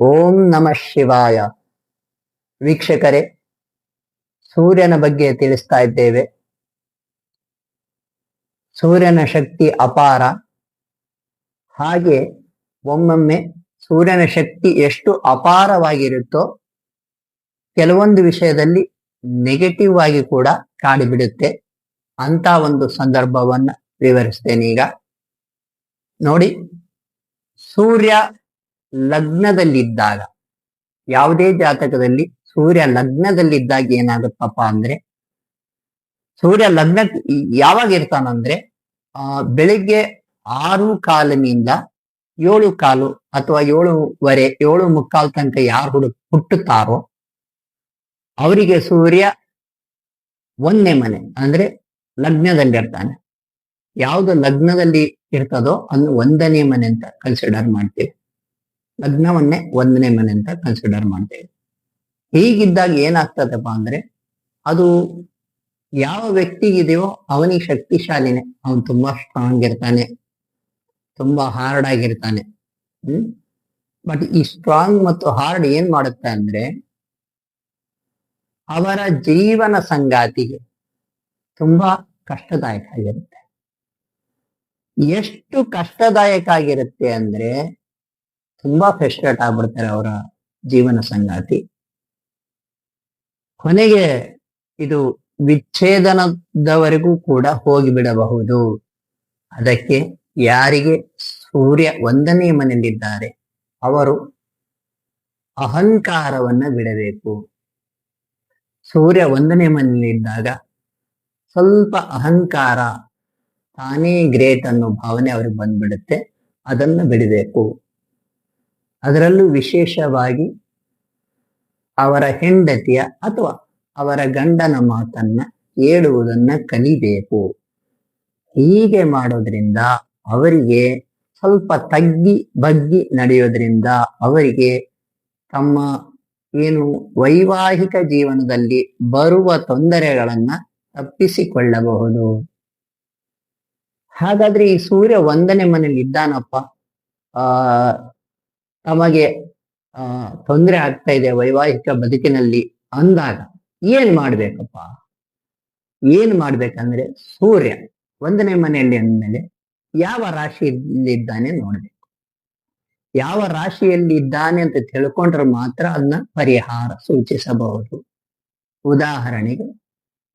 ಓಂ ನಮಃ ಶಿವಾಯ. ವೀಕ್ಷಕರೇ, ಸೂರ್ಯನ ಬಗ್ಗೆ ತಿಳಿಸ್ತಾ ಇದ್ದೇವೆ. ಸೂರ್ಯನ ಶಕ್ತಿ ಅಪಾರ. ಹಾಗೆ ಒಮ್ಮೊಮ್ಮೆ ಸೂರ್ಯನ ಶಕ್ತಿ ಎಷ್ಟು ಅಪಾರವಾಗಿರುತ್ತೋ ಕೆಲವೊಂದು ವಿಷಯದಲ್ಲಿ ನೆಗೆಟಿವ್ ಆಗಿ ಕೂಡ ಕಾಡಿಬಿಡುತ್ತೆ. ಅಂತ ಒಂದು ಸಂದರ್ಭವನ್ನ ವಿವರಿಸ್ತೇನೆ ಈಗ. ನೋಡಿ, ಸೂರ್ಯ ಲಗ್ನದಲ್ಲಿದ್ದಾಗ. ಯಾವುದೇ ಜಾತಕದಲ್ಲಿ ಸೂರ್ಯ ಲಗ್ನದಲ್ಲಿದ್ದಾಗ ಏನಾಗುತ್ತಪ್ಪ ಅಂದ್ರೆ, ಸೂರ್ಯ ಲಗ್ನ ಯಾವಾಗ ಇರ್ತಾನಂದ್ರೆ, ಆ, ಬೆಳಿಗ್ಗೆ ಆರು ಕಾಲಿನಿಂದ ಏಳು ಕಾಲು ಅಥವಾ ಏಳುವರೆ, ಏಳು ಮುಕ್ಕಾಲು ತನಕ ಯಾರು ಹುಡು, ಹುಟ್ಟುತ್ತಾರೋ, ಅವರಿಗೆ ಸೂರ್ಯ ಒಂದನೇ ಮನೆ ಅಂದ್ರೆ ಲಗ್ನದಲ್ಲಿರ್ತಾನೆ. ಯಾವುದು ಲಗ್ನದಲ್ಲಿ ಇರ್ತದೋ ಅನ್ನು ಒಂದನೇ ಮನೆ ಅಂತ ಕನ್ಸಿಡರ್ ಮಾಡ್ತೀವಿ. ಲಗ್ನವನ್ನೇ ಒಂದನೇ ಮನೆ ಅಂತ ಕನ್ಸಿಡರ್ ಮಾಡ್ತೇವೆ. ಹೀಗಿದ್ದಾಗ ಏನಾಗ್ತದಪ್ಪ ಅಂದ್ರೆ, ಅದು ಯಾವ ವ್ಯಕ್ತಿಗಿದೆಯೋ ಅವನಿಗೆ ಶಕ್ತಿಶಾಲಿನೇ. ಅವನು ತುಂಬಾ ಸ್ಟ್ರಾಂಗ್ ಇರ್ತಾನೆ. ತುಂಬಾ ಹಾರ್ಡ್ ಆಗಿರ್ತಾನೆ. ಹ್ಮ್? ಬಟ್ ಈ ಸ್ಟ್ರಾಂಗ್ ಮತ್ತು ಹಾರ್ಡ್ ಏನ್ ಮಾಡುತ್ತೆ ಅಂದ್ರೆ, ಅವರ ಜೀವನ ಸಂಗಾತಿಗೆ ತುಂಬಾ ಕಷ್ಟದಾಯಕ ಆಗಿರುತ್ತೆ. ಎಷ್ಟು ಕಷ್ಟದಾಯಕ ಆಗಿರುತ್ತೆ ಅಂದ್ರೆ ತುಂಬಾ ಫ್ರಸ್ಟ್ರೇಟ್ ಆಗ್ಬಿಡ್ತಾರೆ ಅವರ ಜೀವನ ಸಂಗಾತಿ. ಕೊನೆಗೆ ಇದು ವಿಚ್ಛೇದನದವರೆಗೂ ಕೂಡ ಹೋಗಿಬಿಡಬಹುದು ಅದಕ್ಕೆ ಯಾರಿಗೆ ಸೂರ್ಯ ಒಂದನೇ ಮನೆಯಲ್ಲಿದ್ದಾರೆ, ಅವರು ಅಹಂಕಾರವನ್ನ ಬಿಡಬೇಕು. ಸೂರ್ಯ ಒಂದನೇ ಮನೆಯಲ್ಲಿದ್ದಾಗ ಸ್ವಲ್ಪ ಅಹಂಕಾರ ತಾನೇ ಗ್ರೇಟ್ ಅನ್ನೋ ಭಾವನೆ ಅವ್ರಿಗೆ ಬಂದ್ಬಿಡುತ್ತೆ, ಅದನ್ನು ಬಿಡಬೇಕು. ಅದರಲ್ಲೂ ವಿಶೇಷವಾಗಿ ಅವರ ಹೆಂಡತಿಯ ಅಥವಾ ಅವರ ಗಂಡನ ಮಾತನ್ನ ಹೇಳುವುದನ್ನ ಕಲಿಬೇಕು. ಹೀಗೆ ಮಾಡೋದ್ರಿಂದ ಅವರಿಗೆ ಸ್ವಲ್ಪ ತಗ್ಗಿ ಬಗ್ಗಿ ನಡೆಯೋದ್ರಿಂದ ಅವರಿಗೆ ತಮ್ಮ ಏನು ವೈವಾಹಿಕ ಜೀವನದಲ್ಲಿ ಬರುವ ತೊಂದರೆಗಳನ್ನ ತಪ್ಪಿಸಿಕೊಳ್ಳಬಹುದು. ಹಾಗಾದ್ರೆ ಈ ಸೂರ್ಯ ಒಂದನೇ ಮನೇಲಿ ಇದ್ದಾನಪ್ಪ ಆ ತಮಗೆ ಆ, ತೊಂದರೆ ಆಗ್ತಾ ಇದೆ ವೈವಾಹಿಕ ಬದುಕಿನಲ್ಲಿ ಅಂದಾಗ ಏನ್ ಮಾಡ್ಬೇಕಪ್ಪ? ಏನ್ ಮಾಡ್ಬೇಕಂದ್ರೆ ಸೂರ್ಯ ಒಂದನೇ ಮನೆಯಲ್ಲಿ ಅಂದಮೇಲೆ ಯಾವ ರಾಶಿಯಲ್ಲಿದ್ದಾನೆ ನೋಡ್ಬೇಕು. ಯಾವ ರಾಶಿಯಲ್ಲಿ ಇದ್ದಾನೆ ಅಂತ ತಿಳ್ಕೊಂಡ್ರೆ ಮಾತ್ರ ಅದನ್ನ ಪರಿಹಾರ ಸೂಚಿಸಬಹುದು. ಉದಾಹರಣೆಗೆ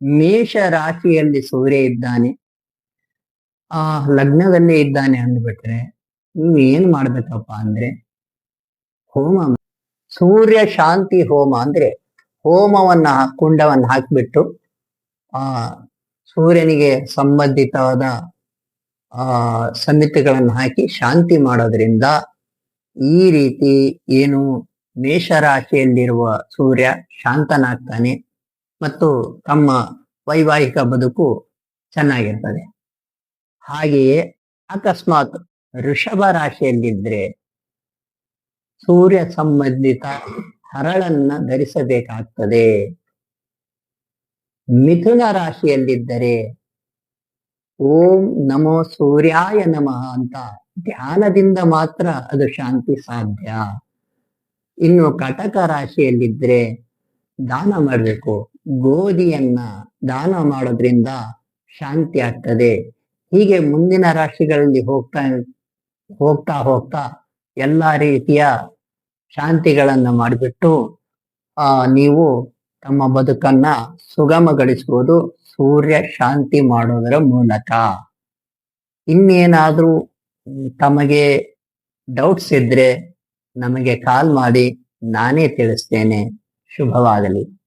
ಮೇಷ ರಾಶಿಯಲ್ಲಿ ಸೂರ್ಯ ಇದ್ದಾನೆ, ಆ, ಲಗ್ನದಲ್ಲೇ ಇದ್ದಾನೆ ಅಂದ್ಬಿಟ್ರೆ ನೀವು ಏನ್ ಮಾಡ್ಬೇಕಪ್ಪ ಅಂದ್ರೆ ಹೋಮ ಸೂರ್ಯ ಶಾಂತಿ ಹೋಮ ಅಂದ್ರೆ ಹೋಮವನ್ನ ಕುಂಡವನ್ನ ಹಾಕಿಬಿಟ್ಟು, ಆ, ಸೂರ್ಯನಿಗೆ ಸಂಬಂಧಿತವಾದ, ಆ ಸಮಿತಿಗಳನ್ನು ಹಾಕಿ ಶಾಂತಿ ಮಾಡೋದ್ರಿಂದ ಈ ರೀತಿ ಏನು ಮೇಷರಾಶಿಯಲ್ಲಿರುವ ಸೂರ್ಯ ಶಾಂತನಾಗ್ತಾನೆ ಮತ್ತು ತಮ್ಮ ವೈವಾಹಿಕ ಬದುಕು ಚೆನ್ನಾಗಿರ್ತದೆ. ಹಾಗೆಯೇ ಅಕಸ್ಮಾತ್ ಋಷಭ ರಾಶಿಯಲ್ಲಿದ್ರೆ ಸೂರ್ಯ ಸಂಬಂಧಿತ ಹರಳನ್ನ ಧರಿಸಬೇಕಾಗ್ತದೆ. ಮಿಥುನ ರಾಶಿಯಲ್ಲಿದ್ದರೆ ಓಂ ನಮೋ ಸೂರ್ಯಾಯ ನಮಃ ಅಂತ ಧ್ಯಾನದಿಂದ ಮಾತ್ರ ಅದು ಶಾಂತಿ ಸಾಧ್ಯ. ಇನ್ನು ಕಟಕ ರಾಶಿಯಲ್ಲಿದ್ರೆ ದಾನ ಮಾಡಬೇಕು. ಗೋಧಿಯನ್ನ ದಾನ ಮಾಡೋದ್ರಿಂದ ಶಾಂತಿ ಆಗ್ತದೆ. ಹೀಗೆ ಮುಂದಿನ ರಾಶಿಗಳಲ್ಲಿ ಹೋಗ್ತಾ ಹೋಗ್ತಾ ಹೋಗ್ತಾ ಎಲ್ಲಾ ರೀತಿಯ ಶಾಂತಿಗಳನ್ನ ಮಾಡಿಬಿಟ್ಟು, ಆ, ನೀವು ತಮ್ಮ ಬದುಕನ್ನ ಸುಗಮಗೊಳಿಸುವುದು ಸೂರ್ಯ ಶಾಂತಿ ಮಾಡೋದರ ಮೂಲಕ. ಇನ್ನೇನಾದ್ರೂ ತಮಗೆ ಡೌಟ್ಸ್ ಇದ್ರೆ ನಮಗೆ ಕಾಲ್ ಮಾಡಿ ನಾನೇ ತಿಳಿಸ್ತೇನೆ. ಶುಭವಾಗಲಿ.